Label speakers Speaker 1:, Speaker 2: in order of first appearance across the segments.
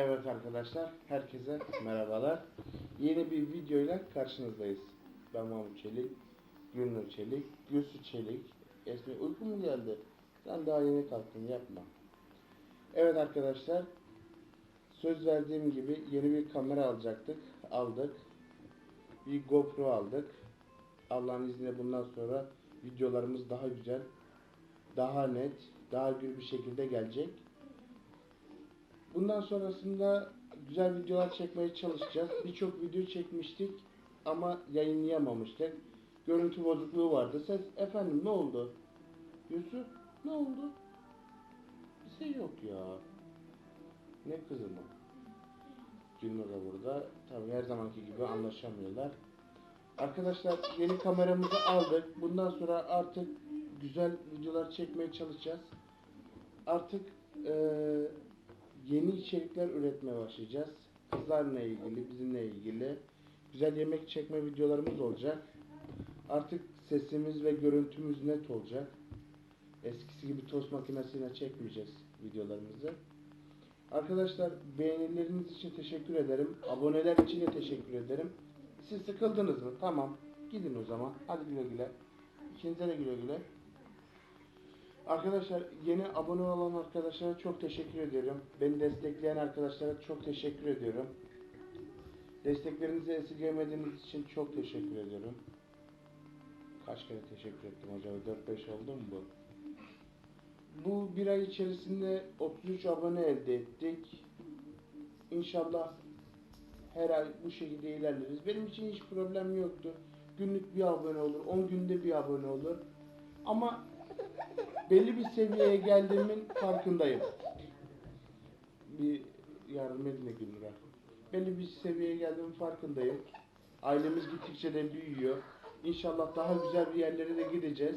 Speaker 1: Evet arkadaşlar, herkese merhabalar. Yeni bir videoyla karşınızdayız. Ben Mahmut Çelik, Gülnur Çelik, Gülsü Çelik. Esmi uyku mu geldi? Sen daha yeni kalktın, yapma. Evet arkadaşlar, söz verdiğim gibi yeni bir kamera alacaktık, aldık. Bir GoPro aldık. Allah'ın izniyle bundan sonra videolarımız daha güzel, daha net, daha gür bir şekilde gelecek. Bundan sonrasında güzel videolar çekmeye çalışacağız. Birçok video çekmiştik ama yayınlayamamıştık. Görüntü bozukluğu vardı. Ses efendim ne oldu? Yusuf ne oldu? Bir şey yok ya. Ne kızım o? Gülnur da burada. Tabii her zamanki gibi anlaşamıyorlar. Arkadaşlar yeni kameramızı aldık. Bundan sonra artık güzel videolar çekmeye çalışacağız. Artık eee yeni içerikler üretmeye başlayacağız. Kızlarla ilgili, bizimle ilgili güzel yemek çekme videolarımız olacak. Artık sesimiz ve görüntümüz net olacak. Eskisi gibi tost makinesiyle çekmeyeceğiz videolarımızı. Arkadaşlar beğenileriniz için teşekkür ederim. Aboneler için de teşekkür ederim. Siz sıkıldınız mı? Tamam. Gidin o zaman. Hadi güle güle. İkinize de güle güle. Arkadaşlar yeni abone olan arkadaşlara çok teşekkür ediyorum. Beni destekleyen arkadaşlara çok teşekkür ediyorum. Desteklerinizi esirgemediğiniz için çok teşekkür ediyorum. Kaç kere teşekkür ettim acaba? 4-5 oldu mu bu? Bu bir ay içerisinde 33 abone elde ettik. İnşallah her ay bu şekilde ilerleriz. Benim için hiç problem yoktu. Günlük bir abone olur, 10 günde bir abone olur. Ama belli bir seviyeye geldiğimin farkındayım. Bir yardım edin de Gülnur'a. Belli bir seviyeye geldiğimin farkındayım. Ailemiz gittikçe de büyüyor. İnşallah daha güzel bir yerlere de gideceğiz.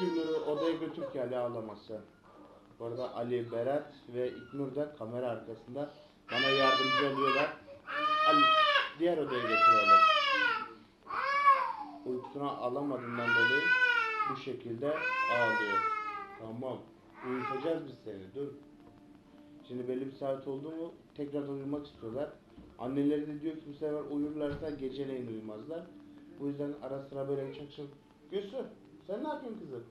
Speaker 1: Gülnur'u odaya götür ki Ali ağlaması. Bu arada Ali, Berat ve İknur da kamera arkasında bana yardımcı oluyorlar. Ali, diğer odaya götür oğlum uykusuna alamadığından dolayı bu şekilde ağlıyor. Tamam. Uyutacağız biz seni. Dur. Şimdi belli bir saat oldu mu tekrar uyumak istiyorlar. Anneleri de diyor ki bu sefer uyurlarsa geceleyin uyumazlar. Bu yüzden ara sıra böyle çok çok Gülsün sen ne yapıyorsun kızım?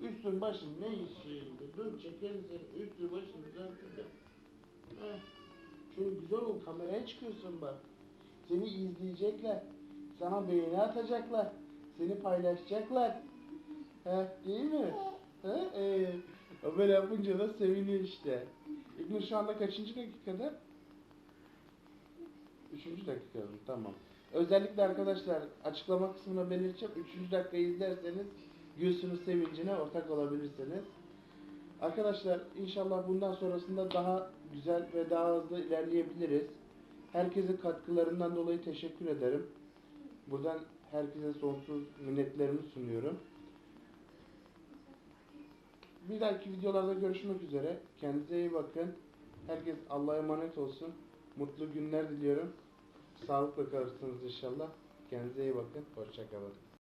Speaker 1: Üstün başın ne işin? Dur çekelim seni. Üstün başın. Heh. Şöyle güzel ol kameraya çıkıyorsun bak. Seni izleyecekler. Sana beğeni atacaklar. Seni paylaşacaklar. He, değil mi? He, ee, böyle yapınca da seviniyor işte. İlknur şu anda kaçıncı dakikada? Üçüncü dakikada? Tamam. Özellikle arkadaşlar açıklama kısmına belirteceğim. Üçüncü dakikayı izlerseniz Gülsün'ün sevincine ortak olabilirsiniz. Arkadaşlar inşallah bundan sonrasında daha güzel ve daha hızlı ilerleyebiliriz. Herkesin katkılarından dolayı teşekkür ederim. Buradan herkese sonsuz minnetlerimi sunuyorum. Bir dahaki videolarda görüşmek üzere. Kendinize iyi bakın. Herkes Allah'a emanet olsun. Mutlu günler diliyorum. Sağlıkla kalırsınız inşallah. Kendinize iyi bakın. Hoşçakalın.